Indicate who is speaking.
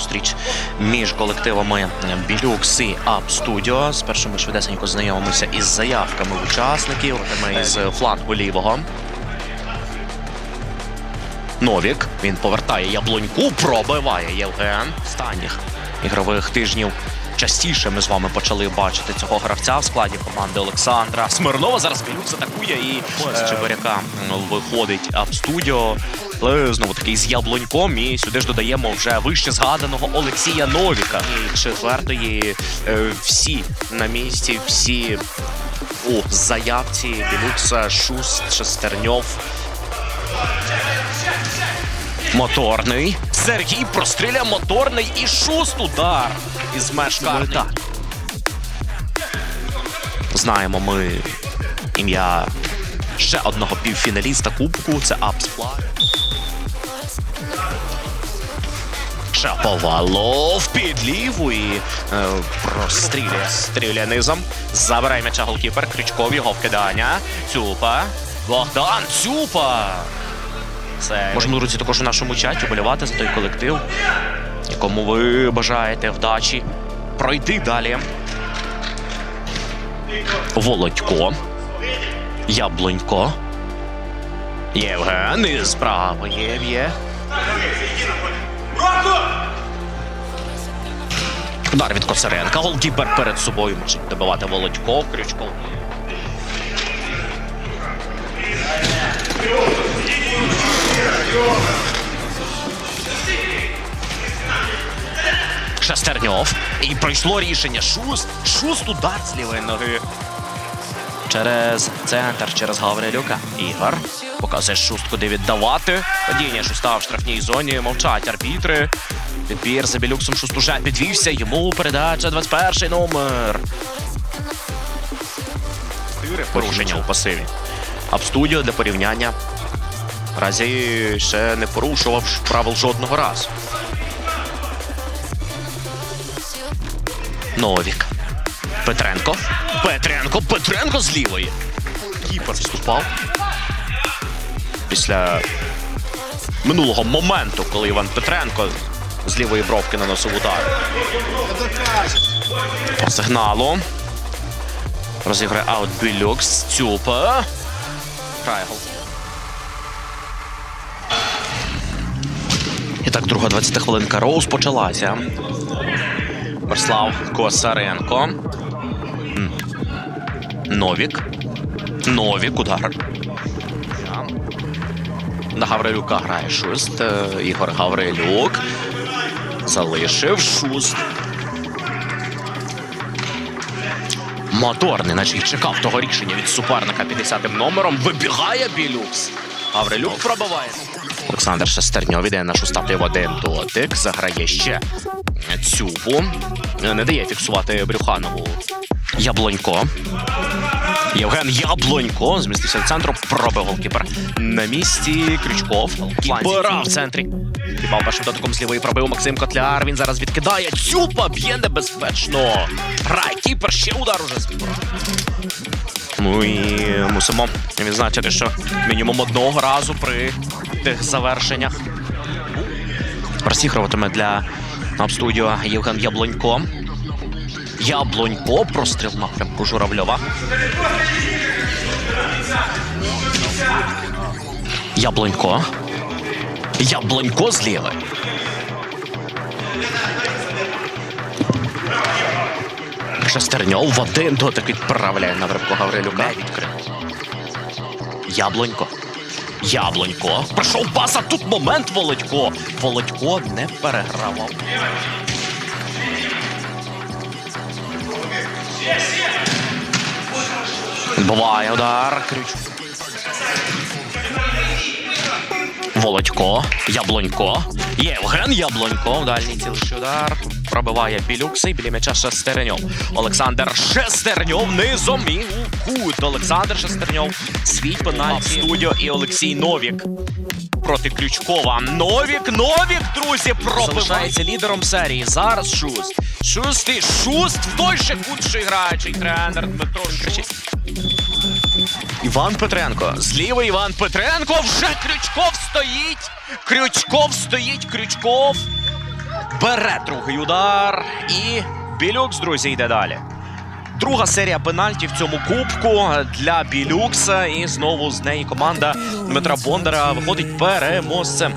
Speaker 1: зустріч між колективами Білюкс і Ап Студіо. Спершу ми швидесенько знайомимося із заявками учасників. З флангу лівого. Новік. Він повертає яблуньку, пробиває Євген. Останніх ігрових тижнів частіше ми з вами почали бачити цього гравця в складі команди Олександра Смирнова. Зараз Білюкс атакує і з Чебиряка виходить Ап Студіо. Знову таки з яблуньком. І сюди ж додаємо вже вище згаданого Олексія Новіка. І четвертої е, всі на місці, всі у заявці Білюкса, Шуст, Шестерньов. Моторний. Сергій простріляє моторний і шуст удар із меж карта. Знаємо ми ім'я ще одного півфіналіста Кубку. Це Апсплай. Шаповалов під ліву і е, простріляє стріляє низом. Забирає м'яча голкіпер. Крючков його вкидання. Цюпа. Богдан Цюпа. Це можемо, друзі, також у нашому чаті болювати за той колектив, якому ви бажаєте вдачі пройти далі. Володько. Яблунько. Євген із правої є. Удар від Коцаренка. Голкіпер перед собою може добивати Володько. Крючков. Шестерньов. І пройшло рішення. Шуст. Шуст удар з лівої ноги. Через центр, через Гаврилюка. Ігор. Показує шуст, куди віддавати. Падіння шуста в штрафній зоні. Мовчать арбітри. Підбір за білюксом шуст уже підвівся. Йому передача 21-й номер. Порушення у пасиві. Абстудіо для порівняння. Разі ще не порушував правил жодного разу. Новік. Петренко. Петренко. Петренко з лівої. Кіпер вступав. Після минулого моменту, коли Іван Петренко з лівої бровки наносив удар. По сигналу. Розіграє аут Білюкс. Цюпа. Грає. І так, друга 20 хвилинка Роуз почалася. Борислав Косаренко. Новік. Новік, удар. На Гаврилюка грає Шуст. Е, Ігор Гаврилюк. Залишив Шуст. Моторний, наче й чекав того рішення від суперника 50-м номером. Вибігає Білюкс. Гаврилюк пробиває. Олександр Шестерньов іде на шустати в один дотик. Заграє ще Цюбу. Не дає фіксувати Брюханову. Яблонько. Євген Яблонько змістився в центру. Пробив голкіпер. На місці Крючков. Кіпера в центрі. Півав першим дотиком з лівої пробив Максим Котляр. Він зараз відкидає. Цюпа б'є небезпечно. Грає кіпер. Ще удар уже з кіпера. Ну і мусимо відзначити, що мінімум одного разу при тих завершеннях розігруватиме для Апстудіо Євген Яблонько. Яблонько простріл напрямку Журавльова. Яблонько. Яблонько зліва. Шестерньов в один дотик відправляє на виробку Гаврилюка. Відкрив. Яблонько. Яблонько. Пройшов пас, тут момент Володько. Володько не перегравав. Буває удар. Володько. Яблонько. Євген Яблонько. В дальній цілий удар. Пробиває Білюкс і біля м'яча Шестерньов. Олександр Шестерньов низом і у кут. Олександр Шестерньов свій пенальті студіо і Олексій Новік. Проти Ключкова. Новік, Новік, друзі, пробиває. Залишається лідером серії. Зараз Шуст. Шуст і Шуст в той же кут, що граючий тренер Дмитро Шуст. Іван Петренко. Зліва Іван Петренко. Вже Крючков стоїть. Крючков стоїть. Крючков. Бере другий удар. І Білюкс, друзі, йде далі. Друга серія пенальті в цьому кубку для Білюкса. І знову з неї команда Дмитра Бондара виходить переможцем.